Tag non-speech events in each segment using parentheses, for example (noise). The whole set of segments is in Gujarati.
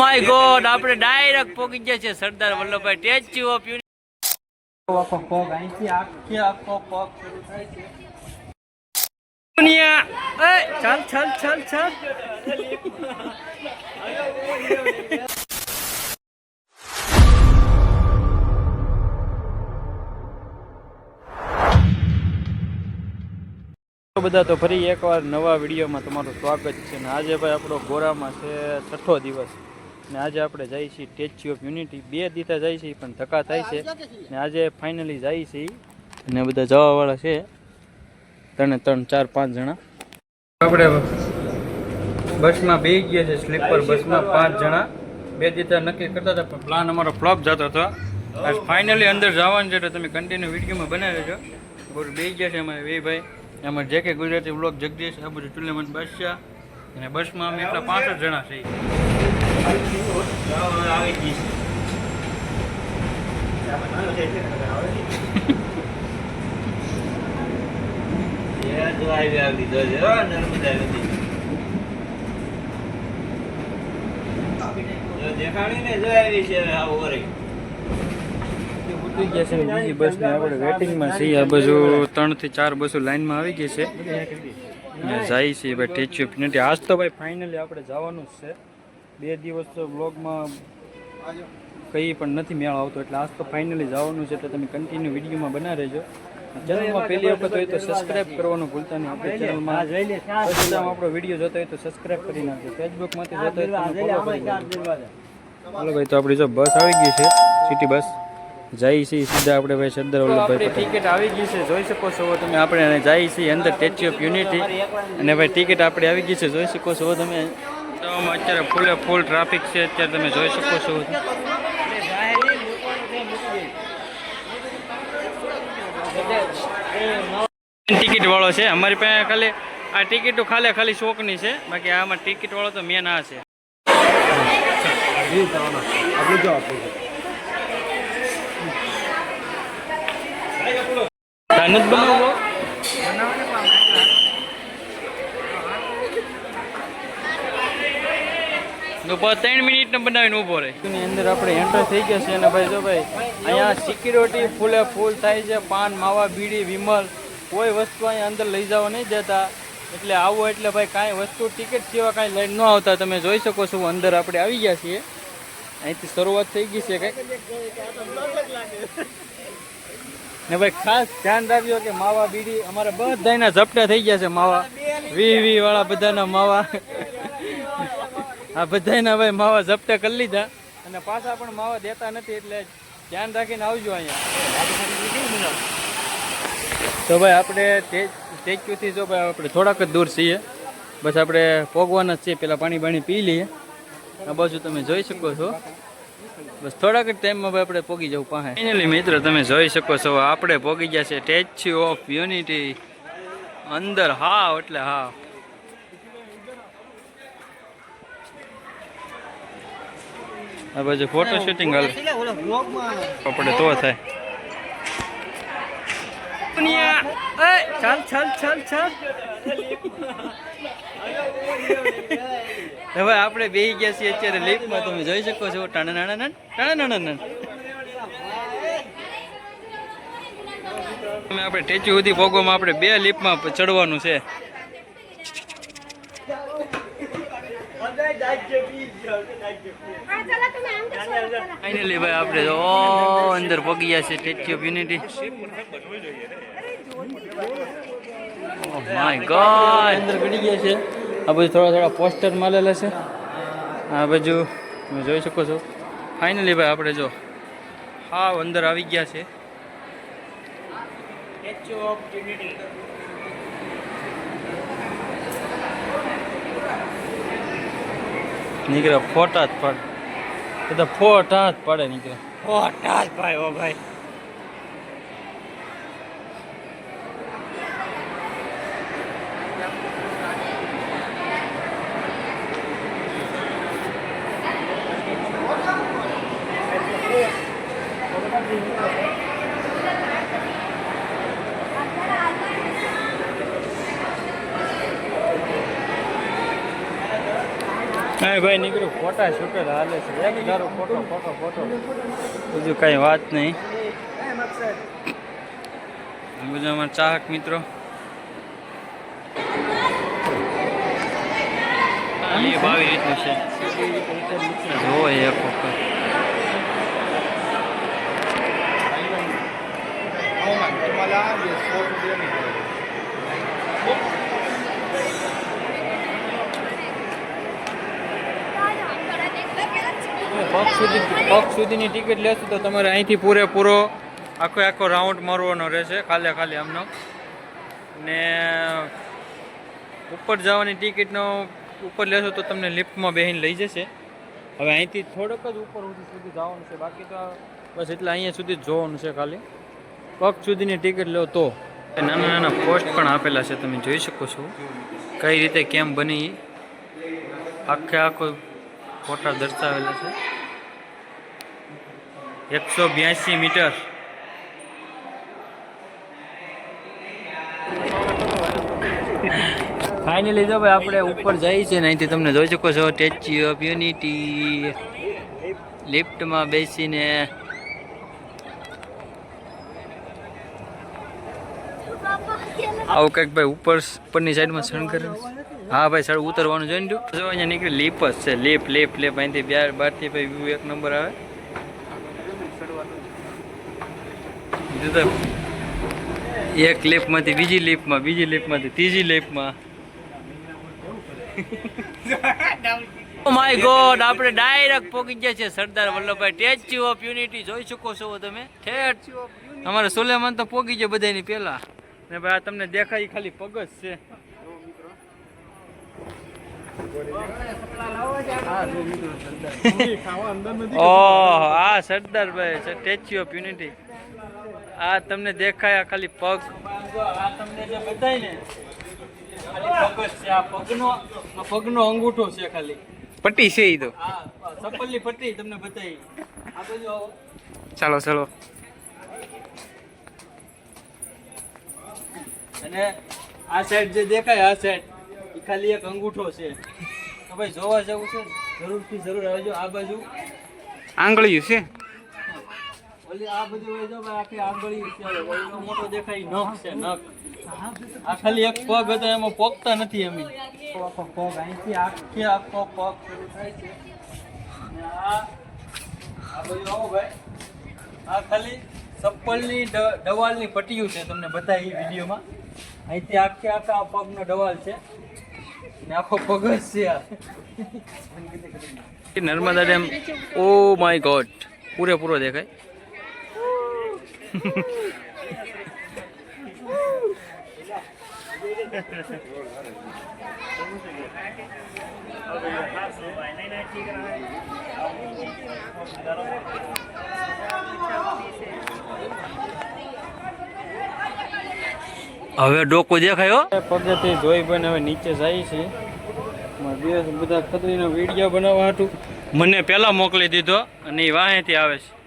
માય ગોડ આપણે ડાયરેક્ટ પોગી ગયા છે Sardar Vallabhbhai statue of unity આખો પગ અહીંથી આખે આખો પગ શરૂ થાય છે. દુનિયા એ ચાલ ચાલ ચાલ ચાલ. બધા તો ફરી એકવાર નવા વિડીયોમાં તમારું સ્વાગત છે ને આજે ભાઈ આપણો ગોરામાં છે છઠ્ઠો દિવસ. ને આજે આપણે જઈએ છીએ સ્ટેચ્યુ ઓફ યુનિટી બે દીતા જાય છે પણ ધક્કા થાય છે. ને આજે ફાઇનલી જાય છે અને બધા જવાવાળા છે. ત્રણે ત્રણ ચાર પાંચ જણા. આપણે બસમાં બે ગયા છે સ્લીપર બસમાં પાંચ જણા. બે દીતા નક્કી કરતા હતા પણ પ્લાન અમારો ફ્લોપ જતો હતો. આજ ફાઇનલી અંદર જવાનું છે એટલે તમે કન્ટિન્યુ વિડીયોમાં બનાવી છો બોલ બે ગયા છે અમારે વેભાઈ એમાં જે કે ગુજરાતી બ્લોક જગદીશ આ બધું ચુલ્લેમન છે અને બસમાં અમે એટલા પાંચ જ જણા છીએ. બાજુ ત્રણથી ચાર બસો લાઈનમાં આવી ગઈ છે. જાય છે ભાઈ યુનિટી આજ તો ભાઈ ફાઇનલી આપણે જવાનું જ છે. બે દિવસ બ્લોગમાં કંઈ પણ નથી મેળ આવતો એટલે આજ તો ફાઇનલી જવાનું છે એટલે તમે કન્ટિન્યુ વિડીયોમાં બના રહેજો. ચેનલમાં પહેલી વખત હોય તો સબસ્ક્રાઇબ કરવાનું ભૂલતા નહીં આપણે ચેનલમાં બધામાં આપણો વીડિયો જોતો હોય તો સબસ્ક્રાઇબ કરી નાખજો. ફેસબુકમાંથી જોતો હોય તો ફોલો કરી હાલો ભાઈ તો આપણી જો બસ આવી ગઈ છે સિટી બસ જાય છીએ સીધા આપણે ભાઈ સરદાર વલ્લભભાઈ ટિકિટ આવી ગઈ છે જોઈ શકો છો તમે. આપણે જાય છીએ અંદર સ્ટેચ્યુ ઓફ યુનિટી અને ભાઈ ટિકિટ આપણે આવી ગઈ છે જોઈ શકો છો તમે. તો અત્યારે ફૂલે ફૂલ ટ્રાફિક છે, અત્યારે તમે જોઈ શકો છો. ટિકિટ વાળો છે. અમારી પાસે ખાલી, આ ટિકિટો ખાલી ખાલી શોખની છે. બાકી આમાં ટિકિટ વાળો તો મેન આ છે. ધનુષ નથી તો પછી ત્રણ મિનિટનો બનાવીને ઊભો રહે. એની અંદર આપણે એન્ટર થઈ ગયા છે અને ભાઈ જો ભાઈ, અહીંયા સિક્યુરિટી ફૂલે ફૂલ થાય છે, પાન, માવા, બીડી, વિમલ, કોઈ વસ્તુ અહીંયા અંદર લઈ જવા નહીં દેતા. એટલે આવો એટલે ભાઈ કાંઈ વસ્તુ ટિકિટ સિવાય કાંઈ લઈને ન આવતા. તમે જોઈ શકો છો, અંદર આપણે આવી ગયા છીએ. અહીંથી શરૂઆત થઈ ગઈ છે કંઈક. ને ભાઈ ખાસ ધ્યાન રાખજો કે માવા, બીડી અમારે બધાના ઝપટા થઈ ગયા છે, માવા. વી વી વાળા બધાના માવા. આ બધાના ભાઈ માવા જપ્તે કરી લીધા અને પાછા પણ માવા દેતા નથી એટલે ધ્યાન રાખીને આવજો અહીંયા. તો ભાઈ આપણે સ્ટેચ્યુથી જો ભાઈ આપણે થોડાક જ દૂર છીએ. બસ આપણે પોગવાના જ છીએ. પેલા પાણી બાણી પી લઈએ. આ બાજુ તમે જોઈ શકો છો. બસ થોડાક જ ટાઈમમાં ભાઈ આપણે પોગી જવું પાસે ફાઇનલી મિત્ર તમે જોઈ શકો છો, આપણે પોગી ગયા છે સ્ટેચ્યુ ઓફ યુનિટી અંદર. હા એટલે હા આ બાજુ ફોટો શૂટિંગ હાલ. કપડે તો થાય. ચાલ ચાલ ચાલ ચાલ. હવે આપણે બે ગયા છીએ અત્યારે લિફ્ટમાં તમે જોઈ શકો છો. ટાણા નાણા નાના ટાણા નાણા તમે આપણે સ્ટેચ્યુ સુધી ભોગવામાં આપણે બે લિફ્ટમાં ચડવાનું છે. ફાઇનલી ભાઈ આપણે તો અંદર પગી ગયા છે statue of unity my god અંદર ગડી ગયા છે. આ બધું થોડા થોડા પોસ્ટર મારેલા છે. આ બાજુ તમે જોઈ શકો છો. ફાઇનલી ભાઈ આપણે જો હા અંદર આવી ગયા છે. નીકળે ફોટા જ પડે એ તો ફોટા જ પડે નીકળે. ફોટા જ ભાઈ ઓ ભાઈ. ભાઈ નીકળ્યું ફોટા શૂટર હાલે છે. એક ધારો ફોટો ફોટો ફોટો. બીજું કાંઈ વાત નહીં. બધા અમારા ચાહક મિત્રો? ભાવી રીતનું છે. જોવો એક વખત. પગ સુધી પગ સુધીની ટિકિટ લેશો તો તમારે અહીંથી પૂરેપૂરો આખો આખો રાઉન્ડ મારવાનો રહેશે, ખાલે ખાલી આમનો. ને ઉપર જવાની ટિકિટનો ઉપર લેશો તો તમને લિફ્ટમાં બેહીને લઈ જશે. હવે અહીંથી થોડોક જ ઉપર સુધી જવાનું છે, બાકી તો બસ એટલે અહીંયા સુધી જોવાનું છે ખાલી. પગ સુધીની ટિકિટ લો તો. નાના નાના પોસ્ટ પણ આપેલા છે, તમે જોઈ શકો છો. કઈ રીતે કેમ બની, આખે આખો ફોટા દર્શાવેલા છે. એકસો બ્યાસી મીટર. ફાઇનલી જો ભાઈ આપણે ઉપર જઈએ છીએ અહીંથી તમને જોઈ શકો છો સ્ટેચ્યુ ઓફ યુનિટી લિફ્ટમાં બેસીને આવું કંઈક ભાઈ ઉપર ઉપરની સાઈડમાં શણગાર હા ભાઈ સર ઉતરવાનું જોઈને જો અહીંયા નીકળી લીપ જ છે લીપ લીપ લીપ અહીંથી બાર બારથી ભાઈ વ્યૂ એક નંબર આવે. બીજું એક લેપમાંથી બીજી લેપમાં બીજી લેપમાંથી ત્રીજી લેપમાં માય ગોડ આપણે ડાયરેક્ટ પહોંચી ગયા છે Sardar Vallabhbhai. Statue of unity જોઈ શકો છો તમે? ઠેઠ અમારે સોલેમાન તો પહોંચી ગયો બધાની પહેલા. ને ભાઈ આ તમને દેખાય ખાલી પગ જ છે. (laughs) ઓહ આ સરદારભાઈ સ્ટેચ્યુ ઓફ યુનિટી આ તમને દેખાય આ ખાલી પગ. આ તમને જે બતાય ને ખાલી પગ છે આ પગનો પગનો અંગૂઠો છે ખાલી. પટ્ટી છે એ તો. ચપ્પલની પટ્ટી તમને બતાવી. આ આવો ચાલો ચાલો. અને આ સાઈડ જે દેખાય આ સાઈડ એ ખાલી એક અંગૂઠો છે. તો ભાઈ જોવા જવું છે જરૂરથી જરૂર આવજો. આ બાજુ આંગળીયું છે? ઓલી આ બધું હોય જો ભાઈ આખી આંગળી છે મોટો દેખાય નખ છે નખ. આ ખાલી એક પગ હતો એમાં પોગતા નથી અમે. આખો પગ અહીંથી આખી આખો પગ શરૂ થાય છે. આ આ બધું આવો ભાઈ. આ ખાલી ચપ્પલની ડવાલની પટ્ટીયું છે તમને બતાવી વિડીયોમાં. અહીંથી આખી આખા આ પગનો ડવાલ છે. ને આખો પગ જ છે આ. Narmada dam oh my god પૂરેપૂરો દેખાય. હવે ડોકો દેખાયો? પગથી જોઈ પણ હવે નીચે જાય છે. દિવસ બધા ખતરીનો વીડિયો બનાવવા હતું મને પહેલાં મોકલી દીધો અને એ વાહેથી આવે છે.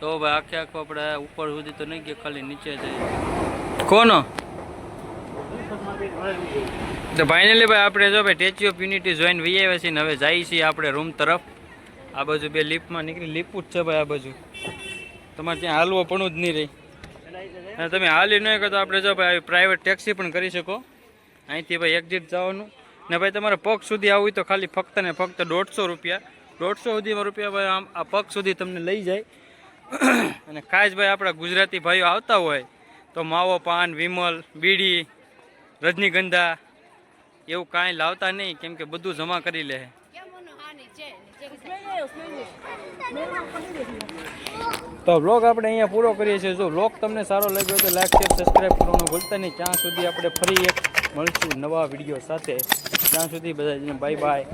તો ભાઈ આખે આખો આપણે ઉપર સુધી તો નહીં કે ખાલી નીચે જઈએ. કોનો? તો ફાઇનલી ભાઈ આપણે જો ભાઈ સ્ટેચ્યુ ઓફ યુનિટી જોઈન વી આવ્યા છીએ ને હવે જઈએ છીએ આપણે રૂમ તરફ. આ બાજુ બે લિફ્ટમાં નીકળી લિફ્ટ જ છે ભાઈ આ બાજુ. તમારે ત્યાં હાલવો પણ જ નહીં રહી. અને તમે હાલી નહીં કરો તો આપણે જો ભાઈ પ્રાઇવેટ ટેક્સી પણ કરી શકો. અહીંથી ભાઈ એક્ઝિટ જવાનું. ને ભાઈ તમારે પગ સુધી આવવું હોય તો ખાલી ફક્ત ને ફક્ત દોઢસો રૂપિયા. દોઢસો સુધીમાં રૂપિયા ભાઈ આમ આ પગ સુધી તમને લઈ જાય. અને ખાસ ભાઈ આપણા ગુજરાતી ભાઈઓ આવતા હોય તો માવો પાન, વિમલ, બીડી, રજનીગંધા એવું કાંઈ લાવતા નહીં, કેમ કે બધું જમા કરી લે. તો બ્લોગ આપણે અહીંયા પૂરો કરીએ છીએ. જો બ્લોગ તમને સારો લાગ્યો તો લાઈક શેર સબસ્ક્રાઈબ કરવાનું ભૂલતા નહીં. ત્યાં સુધી આપણે ફરી એક મળશું નવા વીડિયો સાથે. ત્યાં સુધી બધા બાય બાય